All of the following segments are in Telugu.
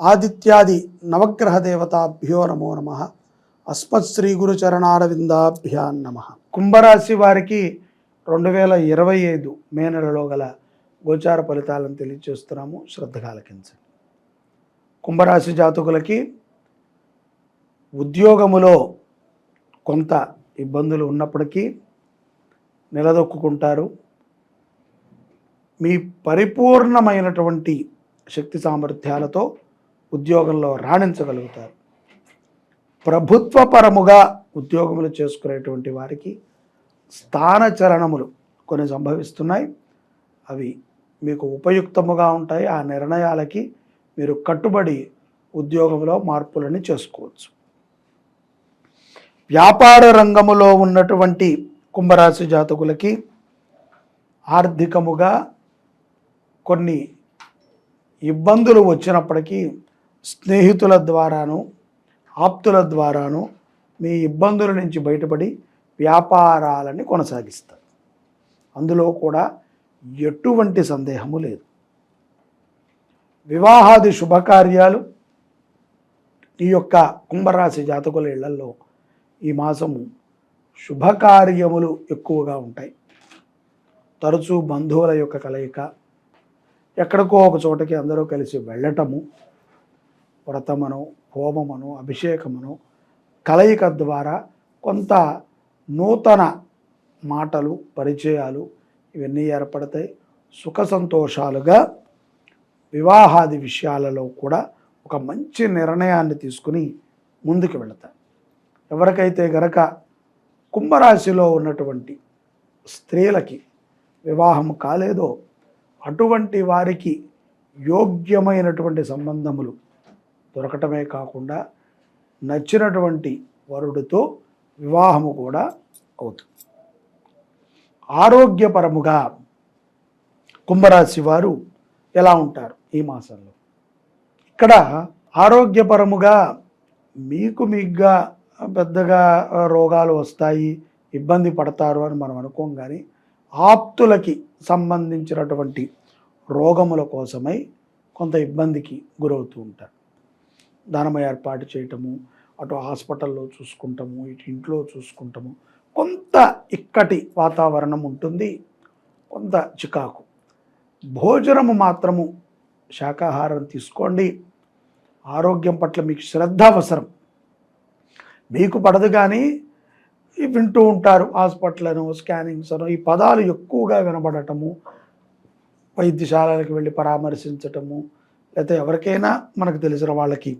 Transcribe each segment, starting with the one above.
ఆదిత్యాది నవగ్రహ దేవతాభ్యో నమో నమ. అస్మత్ శ్రీ గురు చరణారవిందాభ్యా నమ. కుంభరాశి వారికి రెండు వేల ఇరవై ఐదు మే నెలలో గల గోచార ఫలితాలను తెలియజేస్తున్నాము. శ్రద్ధగా ఆలకించండి. కుంభరాశి జాతకులకి ఉద్యోగములో కొంత ఇబ్బందులు ఉన్నప్పటికీ నిలదొక్కుంటారు మీ పరిపూర్ణమైనటువంటి శక్తి సామర్థ్యాలతో ఉద్యోగంలో రాణించగలుగుతారు. ప్రభుత్వపరముగా ఉద్యోగములు చేసుకునేటువంటి వారికి స్థానచరణములు కొన్ని సంభవిస్తున్నాయి. అవి మీకు ఉపయుక్తముగా ఉంటాయి. ఆ నిర్ణయాలకి మీరు కట్టుబడి ఉద్యోగంలో మార్పులని చేసుకోవచ్చు. వ్యాపార రంగములో ఉన్నటువంటి కుంభరాశి జాతకులకి ఆర్థికముగా కొన్ని ఇబ్బందులు వచ్చినప్పటికీ స్నేహితుల ద్వారాను ఆప్తుల ద్వారాను మీ ఇబ్బందుల నుంచి బయటపడి వ్యాపారాలని కొనసాగిస్తారు. అందులో కూడా ఎటువంటి సందేహము లేదు. వివాహాది శుభకార్యాలు ఈ యొక్క కుంభరాశి జాతకుల ఇళ్ళలో ఈ మాసము శుభకార్యములు ఎక్కువగా ఉంటాయి. తరచూ బంధువుల యొక్క కలయిక ఎక్కడికో ఒక చోటకి అందరూ కలిసి వెళ్ళటము వ్రతమను హోమమును అభిషేకమును కలయిక ద్వారా కొంత నూతన మాటలు పరిచయాలు ఇవన్నీ ఏర్పడతాయి. సుఖ సంతోషాలుగా వివాహాది విషయాలలో కూడా ఒక మంచి నిర్ణయాన్ని తీసుకుని ముందుకు వెళతారు. ఎవరికైతే గనక కుంభరాశిలో ఉన్నటువంటి స్త్రీలకి వివాహం కాలేదో అటువంటి వారికి యోగ్యమైనటువంటి సంబంధములు దొరకటమే కాకుండా నచ్చినటువంటి వరుడితో వివాహము కూడా అవుతుంది. ఆరోగ్యపరముగా కుంభరాశి వారు ఎలా ఉంటారు ఈ మాసంలో? ఇక్కడ ఆరోగ్యపరముగా మీకు మీగ్గా పెద్దగా రోగాలు వస్తాయి ఇబ్బంది పడతారు అని మనం అనుకోం కానీ ఆప్తులకి సంబంధించినటువంటి రోగముల కోసమై కొంత ఇబ్బందికి గురవుతూ ఉంటారు. దానం ఏర్పాటు చేయటము అటు హాస్పిటల్లో చూసుకుంటాము ఇటు ఇంట్లో చూసుకుంటాము. కొంత ఇక్కటి వాతావరణం ఉంటుంది కొంత చికాకు. భోజనము మాత్రము శాకాహారం తీసుకోండి. ఆరోగ్యం పట్ల మీకు శ్రద్ధ అవసరం. మీకు పడదు కానీ వింటూ ఉంటారు హాస్పిటల్ను స్కానింగ్స్ అను ఈ పదాలు ఎక్కువగా వినబడటము వైద్యశాలలకు వెళ్ళి పరామర్శించటము లేకపోతే ఎవరికైనా మనకు తెలిసిన వాళ్ళకి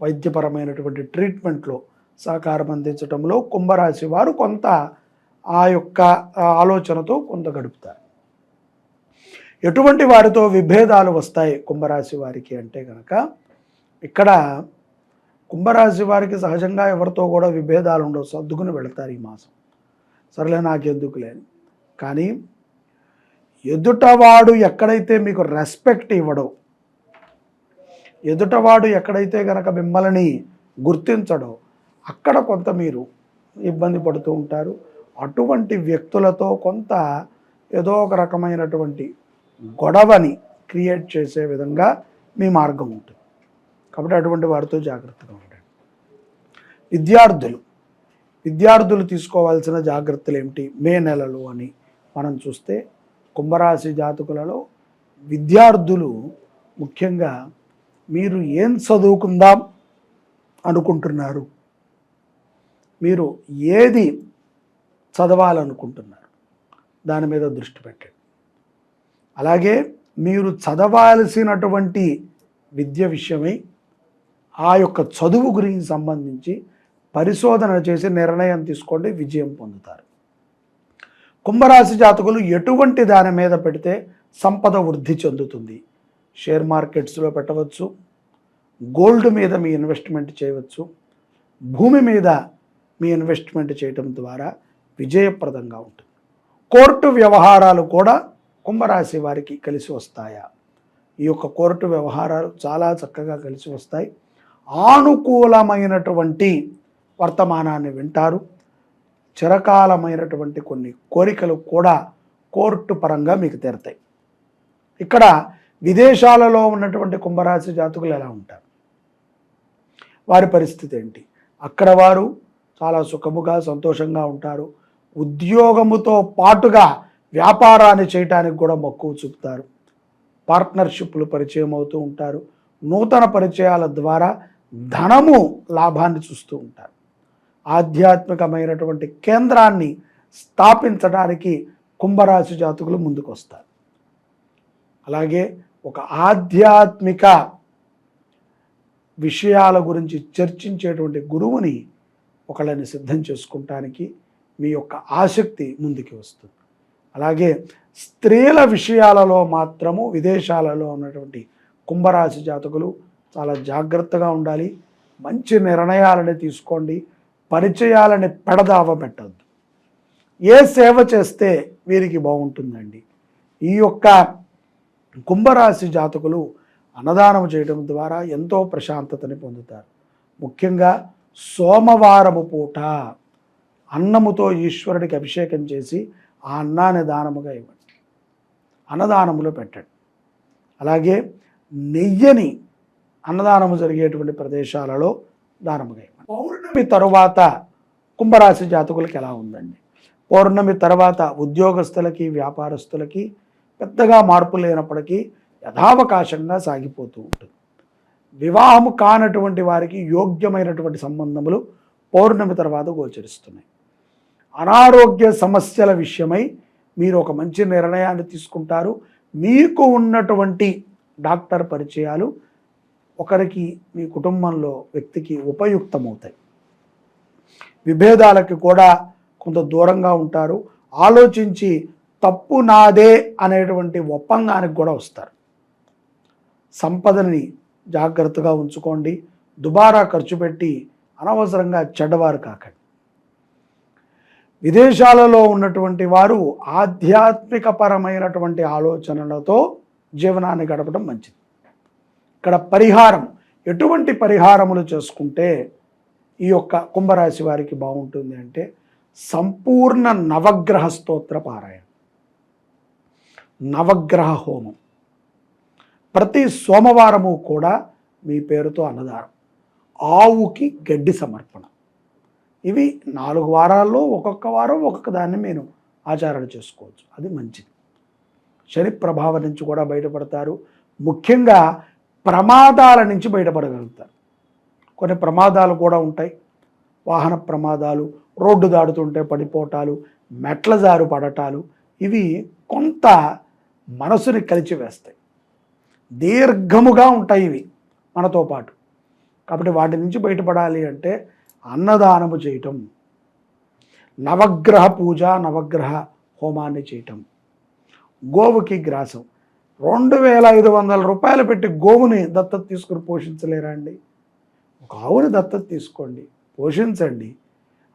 వైద్యపరమైనటువంటి ట్రీట్మెంట్లో సహకారం అందించడంలో కుంభరాశి వారు కొంత ఆ యొక్క ఆలోచనతో కొంత గడుపుతారు. ఎటువంటి వారితో విభేదాలు వస్తాయి కుంభరాశి వారికి అంటే కనుక ఇక్కడ కుంభరాశి వారికి సహజంగా ఎవరితో కూడా విభేదాలు ఉండవు సర్దుకుని వెళతారు ఈ మాసం. సరేలే నాకెందుకు లేని. కానీ ఎదుటవాడు ఎక్కడైతే మీకు రెస్పెక్ట్ ఇవ్వడో ఎదుటవాడు ఎక్కడైతే గనక మిమ్మల్ని గుర్తించడో అక్కడ కొంత మీరు ఇబ్బంది పడుతూ ఉంటారు. అటువంటి వ్యక్తులతో కొంత ఏదో ఒక రకమైనటువంటి గొడవని క్రియేట్ చేసే విధంగా మీ మార్గం ఉంటుంది. కాబట్టి అటువంటి వారితో జాగ్రత్తగా ఉండండి. విద్యార్థులు విద్యార్థులు తీసుకోవాల్సిన జాగ్రత్తలు ఏమిటి? మే నెలలు అని మనం చూస్తే కుంభరాశి జాతకులలో విద్యార్థులు ముఖ్యంగా మీరు ఏం చదువుకుందాం అనుకుంటున్నారు? మీరు ఏది చదవాలనుకుంటున్నారు? దాని మీద దృష్టి పెట్టండి. అలాగే మీరు చదవాల్సినటువంటి విద్య విషయమై ఆ యొక్క చదువు గురించి సంబంధించి పరిశోధన చేసి నిర్ణయం తీసుకోండి విజయం పొందుతారు. కుంభరాశి జాతకులు ఎటువంటి దాని మీద పెడితే సంపద వృద్ధి చెందుతుంది? షేర్ మార్కెట్స్లో పెట్టవచ్చు. గోల్డ్ మీద మీ ఇన్వెస్ట్మెంట్ చేయవచ్చు. భూమి మీద మీ ఇన్వెస్ట్మెంట్ చేయటం ద్వారా విజయప్రదంగా ఉంటుంది. కోర్టు వ్యవహారాలు కూడా కుంభరాశి వారికి కలిసి వస్తాయా? ఈ యొక్క కోర్టు వ్యవహారాలు చాలా చక్కగా కలిసి వస్తాయి. ఆనుకూలమైనటువంటి వర్తమానాన్ని వింటారు. చిరకాలమైనటువంటి కొన్ని కోరికలు కూడా కోర్టు పరంగా మీకు తీరతాయి. ఇక్కడ విదేశాలలో ఉన్నటువంటి కుంభరాశి జాతకులు ఎలా ఉంటారు? వారి పరిస్థితి ఏంటి? అక్కడ వారు చాలా సుఖముగా సంతోషంగా ఉంటారు. ఉద్యోగముతో పాటుగా వ్యాపారాన్ని చేయటానికి కూడా మక్కువ చూపుతారు. పార్ట్నర్షిప్లు పరిచయం అవుతూ ఉంటారు. నూతన పరిచయాల ద్వారా ధనము లాభాన్ని చూస్తూ ఉంటారు. ఆధ్యాత్మికమైనటువంటి కేంద్రాన్ని స్థాపించడానికి కుంభరాశి జాతకులు ముందుకు వస్తారు అలాగే ఒక ఆధ్యాత్మిక విషయాల గురించి చర్చించేటువంటి గురువుని ఒకళ్ళని సిద్ధం చేసుకుంటానికి మీ యొక్క ఆసక్తి ముందుకు వస్తుంది. అలాగే స్త్రీల విషయాలలో మాత్రము విదేశాలలో ఉన్నటువంటి కుంభరాశి జాతకులు చాలా జాగ్రత్తగా ఉండాలి. మంచి నిర్ణయాలని తీసుకోండి. పరిచయాలని పెడదావ పెట్టద్దు. ఏ సేవ చేస్తే వీరికి బాగుంటుందండి? ఈ యొక్క కుంభరాశి జాతకులు అన్నదానం చేయడం ద్వారా ఎంతో ప్రశాంతతని పొందుతారు. ముఖ్యంగా సోమవారము పూట అన్నముతో ఈశ్వరుడికి అభిషేకం చేసి ఆ అన్నాన్ని దానముగా ఇవ్వండి. అన్నదానములో పెట్టండి. అలాగే నెయ్యని అన్నదానము జరిగేటువంటి ప్రదేశాలలో దానముగా ఇవ్వండి. పౌర్ణమి తరువాత కుంభరాశి జాతకులకి ఎలా ఉందండి? పౌర్ణమి తర్వాత ఉద్యోగస్తులకి వ్యాపారస్తులకి పెద్దగా మార్పు లేనప్పటికీ యథావకాశంగా సాగిపోతూ ఉంటుంది. వివాహము కానటువంటి వారికి యోగ్యమైనటువంటి సంబంధములు పౌర్ణమి తర్వాత గోచరిస్తున్నాయి. అనారోగ్య సమస్యల విషయమై మీరు ఒక మంచి నిర్ణయాన్ని తీసుకుంటారు. మీకు ఉన్నటువంటి డాక్టర్ పరిచయాలు ఒకరికి మీ కుటుంబంలో వ్యక్తికి ఉపయుక్తమవుతాయి. విభేదాలకి కూడా కొంత దూరంగా ఉంటారు. ఆలోచించి తప్పు నాదే అనేటువంటి ఒప్పందానికి కూడా వస్తారు. సంపదని జాగ్రత్తగా ఉంచుకోండి. దుబారా ఖర్చు పెట్టి అనవసరంగా చెడ్డవారు కాకండి. విదేశాలలో ఉన్నటువంటి వారు ఆధ్యాత్మిక పరమైనటువంటి ఆలోచనలతో జీవనాన్ని గడపడం మంచిది. ఇక్కడ పరిహారం ఎటువంటి పరిహారములు చేసుకుంటే ఈ యొక్క కుంభరాశి వారికి బాగుంటుంది అంటే సంపూర్ణ నవగ్రహ స్తోత్ర పారాయణ. నవగ్రహ హోమం. ప్రతి సోమవారము కూడా మీ పేరుతో అన్నదానం. ఆవుకి గడ్డి సమర్పణ. ఇవి నాలుగు వారాల్లో ఒక్కొక్క వారం ఒక్కొక్క దాన్ని మీరు ఆచారణ చేసుకోవచ్చు. అది మంచిది. శని ప్రభావం నుంచి కూడా బయటపడతారు. ముఖ్యంగా ప్రమాదాల నుంచి బయటపడగలుగుతారు. కొన్ని ప్రమాదాలు కూడా ఉంటాయి. వాహన ప్రమాదాలు రోడ్డు దాడుతుంటే పడిపోవటాలు మెట్ల జారు పడటాలు ఇవి కొంత మనసుని కలిచివేస్తాయి దీర్ఘముగా ఉంటాయి ఇవి మనతో పాటు. కాబట్టి వాటి నుంచి బయటపడాలి అంటే అన్నదానము చేయటం. నవగ్రహ పూజ నవగ్రహ హోమాన్ని చేయటం. గోవుకి గ్రాసం. రెండు వేల ఐదు వందల రూపాయలు పెట్టి గోవుని దత్తత తీసుకుని పోషించలేరా అండి? ఒక ఆవుని దత్తత తీసుకోండి పోషించండి.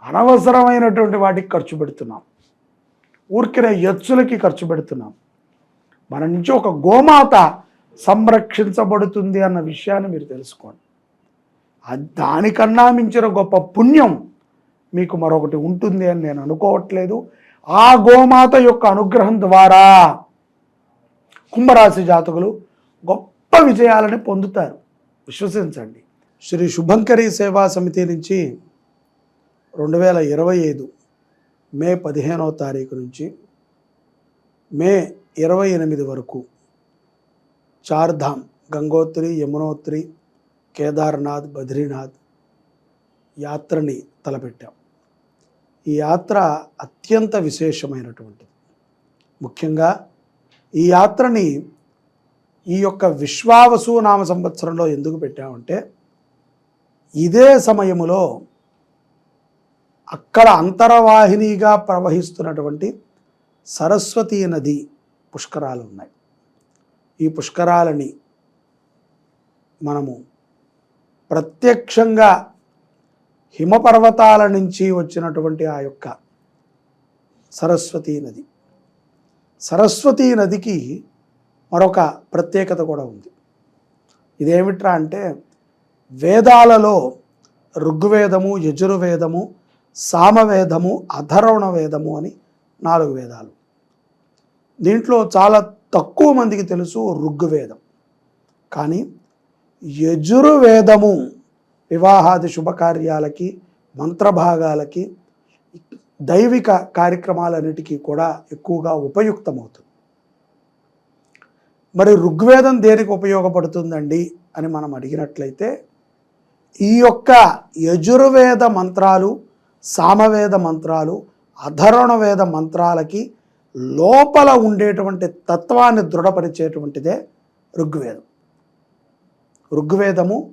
అనవసరమైనటువంటి వాటికి ఖర్చు పెడుతున్నాం. ఊరికిన ఎచ్చులకి ఖర్చు పెడుతున్నాం. మన నుంచి ఒక గోమాత సంరక్షించబడుతుంది అన్న విషయాన్ని మీరు తెలుసుకోండి. దానికన్నా మించిన గొప్ప పుణ్యం మీకు మరొకటి ఉంటుంది అని నేను అనుకోవట్లేదు. ఆ గోమాత యొక్క అనుగ్రహం ద్వారా కుంభరాశి జాతకులు గొప్ప విజయాలని పొందుతారు. విశ్వసించండి. శ్రీ శుభంకరి సేవా సమితి నుంచి రెండు వేల ఇరవై ఐదు మే పదిహేనవ తారీఖు నుంచి మే ఇరవై ఎనిమిది వరకు చార్ధామ్ గంగోత్రి యమునోత్రి కేదార్నాథ్ బద్రీనాథ్ యాత్రని తలపెట్టాం. ఈ యాత్ర అత్యంత విశేషమైనటువంటిది. ముఖ్యంగా ఈ యాత్రని ఈ యొక్క విశ్వావసు నామ సంవత్సరంలో ఎందుకు పెట్టామంటే ఇదే సమయములో అక్కడ అంతరవాహినిగా ప్రవహిస్తున్నటువంటి సరస్వతీ నది పుష్కరాలు ఉన్నాయి ఈ పుష్కరాలని మనము ప్రత్యక్షంగా హిమపర్వతాల నుంచి వచ్చినటువంటి ఆ యొక్క సరస్వతీ నది. సరస్వతీ నదికి మరొక ప్రత్యేకత కూడా ఉంది. ఇదేమిట్రా అంటే వేదాలలో ఋగ్వేదము యజుర్వేదము సామవేదము అధర్వణ వేదము అని నాలుగు వేదాలు. దీంట్లో చాలా తక్కువ మందికి తెలుసు ఋగ్వేదం. కానీ యజుర్వేదము వివాహాది శుభకార్యాలకి మంత్రభాగాలకి దైవిక కార్యక్రమాలన్నిటికీ కూడా ఎక్కువగా ఉపయుక్తమవుతుంది. మరి ఋగ్వేదం దేనికి ఉపయోగపడుతుందండి అని మనం అడిగినట్లయితే ఈ యొక్క యజుర్వేద మంత్రాలు సామవేద మంత్రాలు అధర్వణ వేద మంత్రాలకి లోపల ఉండేటువంటి తత్వాన్ని దృఢపరిచేటువంటిదే ఋగ్వేదం. ఋగ్వేదము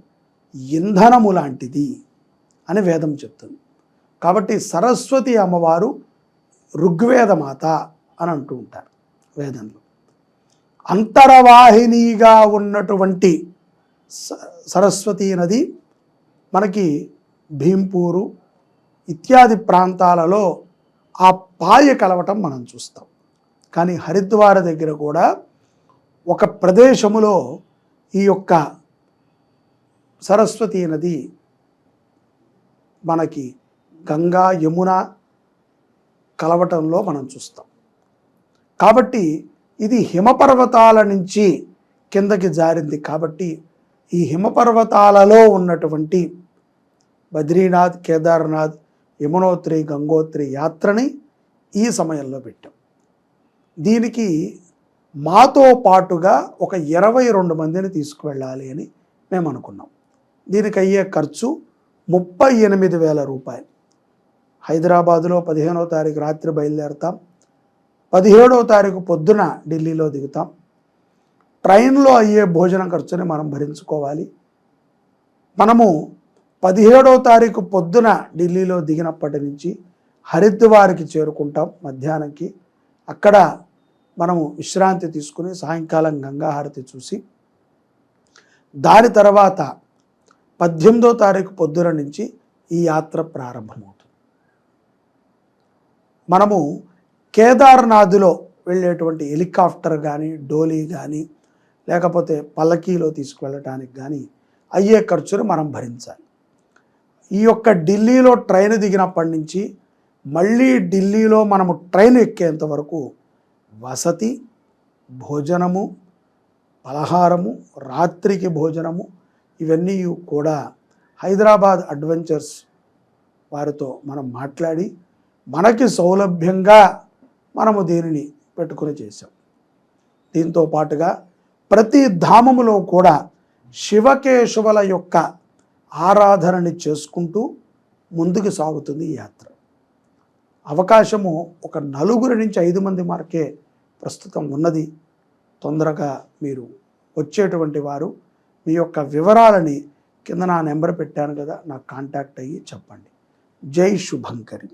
ఇంధనము లాంటిది అని వేదం చెప్తుంది. కాబట్టి సరస్వతి అమ్మవారు ఋగ్వేదమాత అని అంటూ ఉంటారు వేదంలో. అంతరవాహినిగా ఉన్నటువంటి స- సరస్వతీ నది మనకి భీంపూరు ఇత్యాది ప్రాంతాలలో ఆ పాయ కలవటం మనం చూస్తాం. కానీ హరిద్వార దగ్గర కూడా ఒక ప్రదేశములో ఈ యొక్క సరస్వతీ నది మనకి గంగా యమున కలవటంలో మనం చూస్తాం. కాబట్టి ఇది హిమపర్వతాల నుంచి కిందకి జారింది. కాబట్టి ఈ హిమపర్వతాలలో ఉన్నటువంటి బద్రీనాథ్ కేదార్నాథ్ యమునోత్రి గంగోత్రి యాత్రని ఈ సమయంలో పెట్టాం. దీనికి మాతో పాటుగా ఒక ఇరవై రెండు మందిని తీసుకువెళ్ళాలి అని మేము అనుకున్నాం. దీనికి అయ్యే ఖర్చు ముప్పై ఎనిమిది వేల రూపాయలు. హైదరాబాదులో పదిహేనో తారీఖు రాత్రి బయలుదేరుతాం. పదిహేడో తారీఖు పొద్దున ఢిల్లీలో దిగుతాం. ట్రైన్లో అయ్యే భోజనం ఖర్చుని మనం భరించుకోవాలి. మనము పదిహేడవ తారీఖు పొద్దున ఢిల్లీలో దిగినప్పటి నుంచి హరిద్వార్కి చేరుకుంటాం మధ్యాహ్నంకి. అక్కడ మనము విశ్రాంతి తీసుకుని సాయంకాలం గంగాహారతి చూసి దాని తర్వాత పద్దెనిమిదో తారీఖు పొద్దున నుంచి ఈ యాత్ర ప్రారంభమవుతుంది. మనము కేదార్నాథ్లో వెళ్ళేటువంటి హెలికాప్టర్ కానీ డోలీ కానీ లేకపోతే పల్లకీలో తీసుకువెళ్ళటానికి కానీ అయ్యే ఖర్చును మనం భరించాలి. ఈ యొక్క ఢిల్లీలో ట్రైన్ దిగినప్పటి నుంచి మళ్ళీ ఢిల్లీలో మనము ట్రైన్ ఎక్కేంత వరకు వసతి భోజనము పలహారము రాత్రికి భోజనము ఇవన్నీ కూడా హైదరాబాద్ అడ్వెంచర్స్ వారితో మనం మాట్లాడి మనకి సౌలభ్యంగా మనము దీనిని పెట్టుకుని చేసాం దీంతో పాటుగా ప్రతి ధామములో కూడా శివకేశవుల యొక్క ఆరాధనని చేసుకుంటూ ముందుకు సాగుతుంది ఈ యాత్ర. అవకాశము ఒక నలుగురి నుంచి ఐదు మంది వరకే ప్రస్తుతం ఉన్నది. తొందరగా మీరు వచ్చేటువంటి వారు మీ యొక్క వివరాలని కింద నా నెంబర్ పెట్టాను కదా నాకు కాంటాక్ట్ అయ్యి చెప్పండి. జై శుభంకరి.